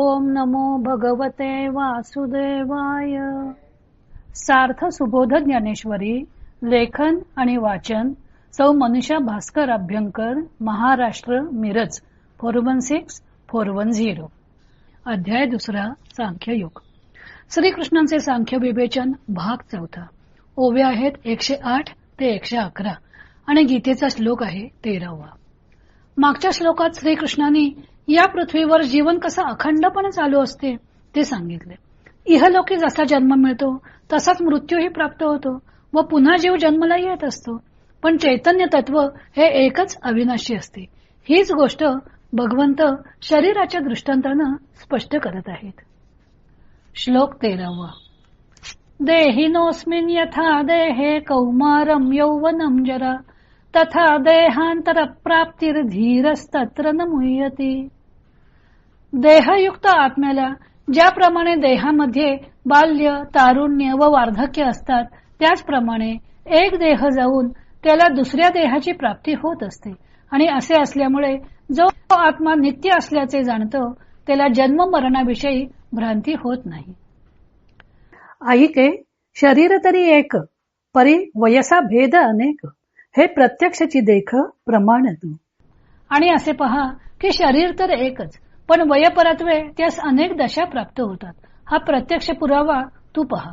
ओम नमो भगवते वासुदेवाय. सार्थ सुबोध ज्ञानेश्वरी लेखन आणि वाचन सौ Manusha Bhaskar Abhyankar Maharashtra Miraj four one six four one zero. अध्याय दुसरा सांख्य योग श्रीकृष्णांचे सांख्य विवेचन भाग चौथा. ओव्या आहेत एकशे आठ ते एकशे अकरा आणि गीतेचा श्लोक आहे तेरावा. मागच्या श्लोकात श्रीकृष्णांनी या पृथ्वीवर जीवन कसं अखंडपणे चालू असते ते सांगितले. इहलोकी जसा जन्म मिळतो तसाच मृत्यूही प्राप्त होतो व पुन्हा जीव जन्मला येत असतो. पण चैतन्य तत्व हे एकच अविनाशी असते. हीच गोष्ट भगवंत शरीराच्या दृष्टांतानं स्पष्ट करत आहेत. श्लोक तेरावा. देहिनोस्मिन यथा देहे कौमारम यौवनम जरा तथा देहांतर प्राप्तीर धीरस्तत्र न मुह्यती। देहयुक्त आत्म्याला ज्याप्रमाणे देहामध्ये बाल्य तारुण्य व वार्धक्य असतात त्याचप्रमाणे एक देह जाऊन त्याला दुसऱ्या देहाची प्राप्ती होत असते. आणि असे असल्यामुळे जो आत्मा नित्य असल्याचे जाणतो त्याला जन्म मरणाविषयी भ्रांती होत नाही. ऐके शरीर तरी एक परी वयसा भेद अनेक. हे प्रत्यक्षची देख प्रमाण आणि असे पहा की शरीर तर एकच पण वयपरत्वे त्यास अनेक दशा प्राप्त होतात. हा प्रत्यक्ष पुरावा तू पहा.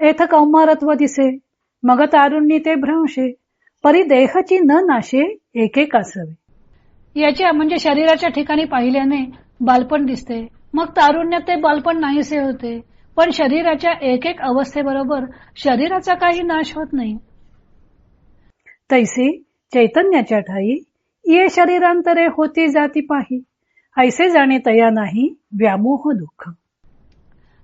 एथ कौमारत्व दिसे मग तारुण्य ते भ्रंशे परी देहची न नाशे एकेक असावे याच्या म्हणजे शरीराच्या ठिकाणी पाहिल्याने बालपण दिसते. मग तारुण्य ते बालपण नाहीसे होते. पण शरीराच्या एक एक अवस्थेबरोबर शरीराचा काही नाश होत नाही. तैसी चैतन्याच्या ठाई ये शरीरांतरे होती जाती पाही. ऐसे जाणे तया नाही व्यामोह दुःख.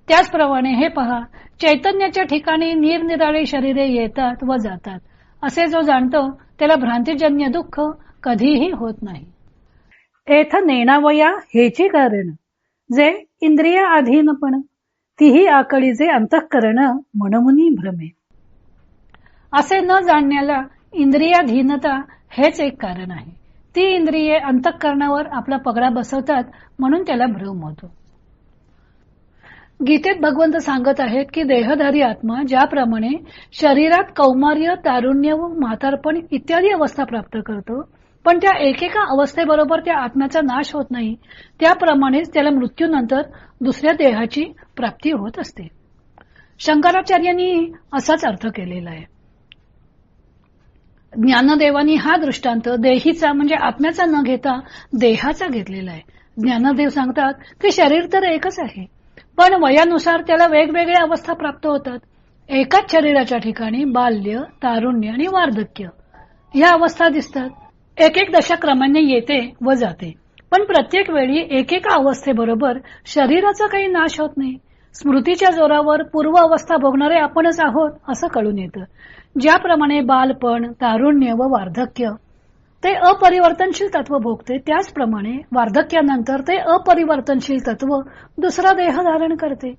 त्याचप्रमाणे हे पहा चैतन्याच्या ठिकाणी निरनिराळे शरीरे येतात व जातात. असे जो जाणतो त्याला भ्रांतीजन्य दुःख कधीही होत नाही. एथ नेणावया हेची कारण जे इंद्रिय अधीनपण तीही आकळीचे अंतःकरण मनमुनी भ्रमे. असे न जाणण्याला इंद्रियाधीनता हेच एक कारण आहे. ती इंद्रिये अंतःकरणावर आपला पगडा बसवतात म्हणून त्याला भ्रम होतो. गीतेत भगवंत सांगत आहेत की देहधारी आत्मा ज्याप्रमाणे शरीरात कौमार्य तारुण्य व म्हातारपण इत्यादी अवस्था प्राप्त करतो पण त्या एकेका अवस्थेबरोबर त्या आत्म्याचा नाश होत नाही त्याप्रमाणेच त्याला मृत्यूनंतर दुसऱ्या देहाची प्राप्ती होत असते. शंकराचार्यांनी असाच अर्थ केलेला आहे. ज्ञानदेवानी हा दृष्टांत देहीचा म्हणजे आत्म्याचा न घेता देहाचा घेतलेला आहे. ज्ञानदेव सांगतात की शरीर तर एकच आहे पण वयानुसार त्याला वेगवेगळ्या अवस्था प्राप्त होतात. एकाच शरीराच्या ठिकाणी बाल्य तारुण्य आणि वार्धक्य या अवस्था दिसतात. एक एक दशा क्रमाने येते व जाते. पण प्रत्येक वेळी एकेका अवस्थेबरोबर शरीराचा काही नाश होत नाही. स्मृतीच्या जोरावर पूर्व अवस्था भोगणारे आपणच आहोत असं कळून येतं. ज्याप्रमाणे बालपण तारुण्य व वार्धक्य ते अपरिवर्तनशील तत्व भोगते त्याचप्रमाणे वार्धक्यानंतर ते अपरिवर्तनशील तत्व दुसरा देह धारण करते.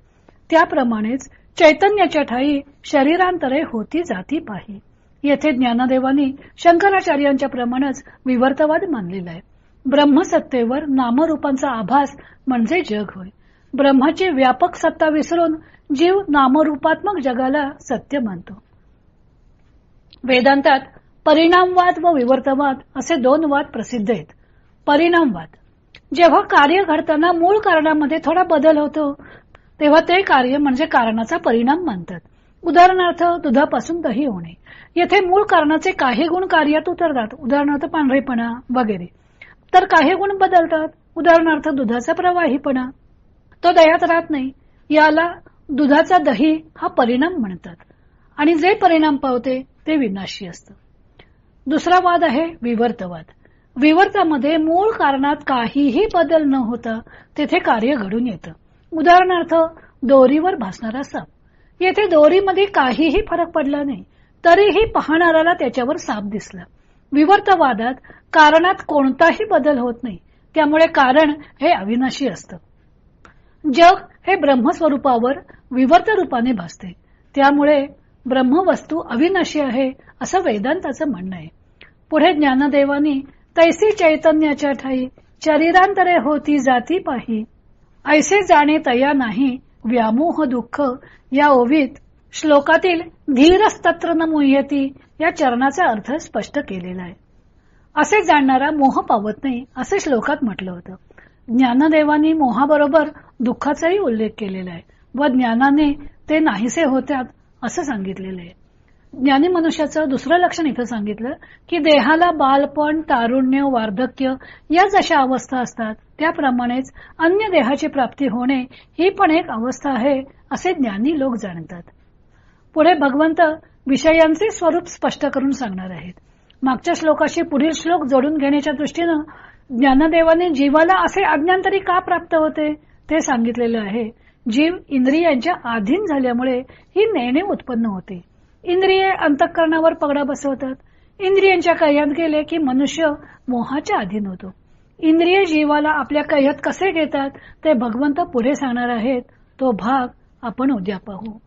त्याप्रमाणेच चैतन्याच्या ठाई शरीरांतरे होती जाती पाही. येथे ज्ञानदेवानी शंकराचार्यांच्या प्रमाणेच विवर्तवाद मानलेला आहे. ब्रह्मसत्तेवर नामरूपांचा आभास म्हणजे जग होय. ब्रह्माची व्यापक सत्ता विसरून जीव नामरूपात्मक जगाला सत्य मानतो वेदांतात परिणामवाद व विवर्तवाद असे दोन वाद प्रसिद्ध आहेत. परिणामवाद. जेव्हा कार्य घडताना मूळ कारणामध्ये थोडा बदल होतो तेव्हा ते कार्य म्हणजे कारणाचा परिणाम मानतात. उदाहरणार्थ दुधापासून दही होणे. येथे मूळ कारणाचे काही गुण कार्यात उतरतात उदाहरणार्थ पांढरेपणा वगैरे. तर काही गुण बदलतात उदाहरणार्थ दुधाचा प्रवाहीपणा. तो दयात राहत नाही. याला दुधाचा दही हा परिणाम म्हणतात. आणि जे परिणाम पावते ते विनाशी असतं. दुसरा वाद आहे विवर्तवाद. विवर्तामध्ये मूळ कारणात काहीही बदल न होता तेथे कार्य घडून येतं. उदाहरणार्थ दोरीवर भासणारा साप. येथे दोरीमध्ये काहीही फरक पडला नाही तरीही पाहणाऱ्याला त्याच्यावर साप दिसला. विवर्तवादात कारणात कोणताही बदल होत नाही. त्यामुळे कारण हे अविनाशी असतं. जग हे ब्रह्मस्वरूपावर विवर्त रूपाने भासते. त्यामुळे ब्रह्मवस्तू अविनाशी आहे असं वेदांताचं म्हणणं आहे. पुढे ज्ञानदेवानी तैसी चैतन्याच्या ठाई शरीरांतरे होती जाती पाही. ऐसे जाणे तया नाही व्यामोह दुःख या ओवीत श्लोकातील धीरस्तत्र न मुह्यती या चरणाचा अर्थ स्पष्ट केलेला आहे. असे जाणणारा मोह पावत नाही असे श्लोकात म्हटलं होतं. ज्ञानदेवानी मोहाबरोबर दुःखाचाही उल्लेख केलेला आहे. व ज्ञानाने ते नाहीसे होत्यात असं सांगितलेलं आहे. ज्ञानी मनुष्याचं दुसरं लक्षण इथं सांगितलं की देहाला बालपण तारुण्य वार्धक्य या जशा अवस्था असतात त्याप्रमाणेच अन्य देहाची प्राप्ती होणे ही पण एक अवस्था आहे असे ज्ञानी लोक जाणतात. पुढे भगवंत विषयांचे स्वरूप स्पष्ट करून सांगणार आहेत. मागच्या श्लोकाशी पुढील श्लोक जोडून घेण्याच्या दृष्टीनं ज्ञानदेवाने जीवाला असे अज्ञान तरी का प्राप्त होते? ते सांगितलेलं आहे. जीव इंद्रियांच्या अधीन झाल्यामुळे ही नेणे उत्पन्न होते. इंद्रिये अंतःकरणावर पगडा बसवतात. इंद्रियांच्या कैयात गेले की मनुष्य मोहाच्या अधीन होतो. इंद्रिय जीवाला आपल्या कैयात कसे घेतात ते भगवंत पुढे सांगणार आहेत. तो भाग आपण उद्या पाहू.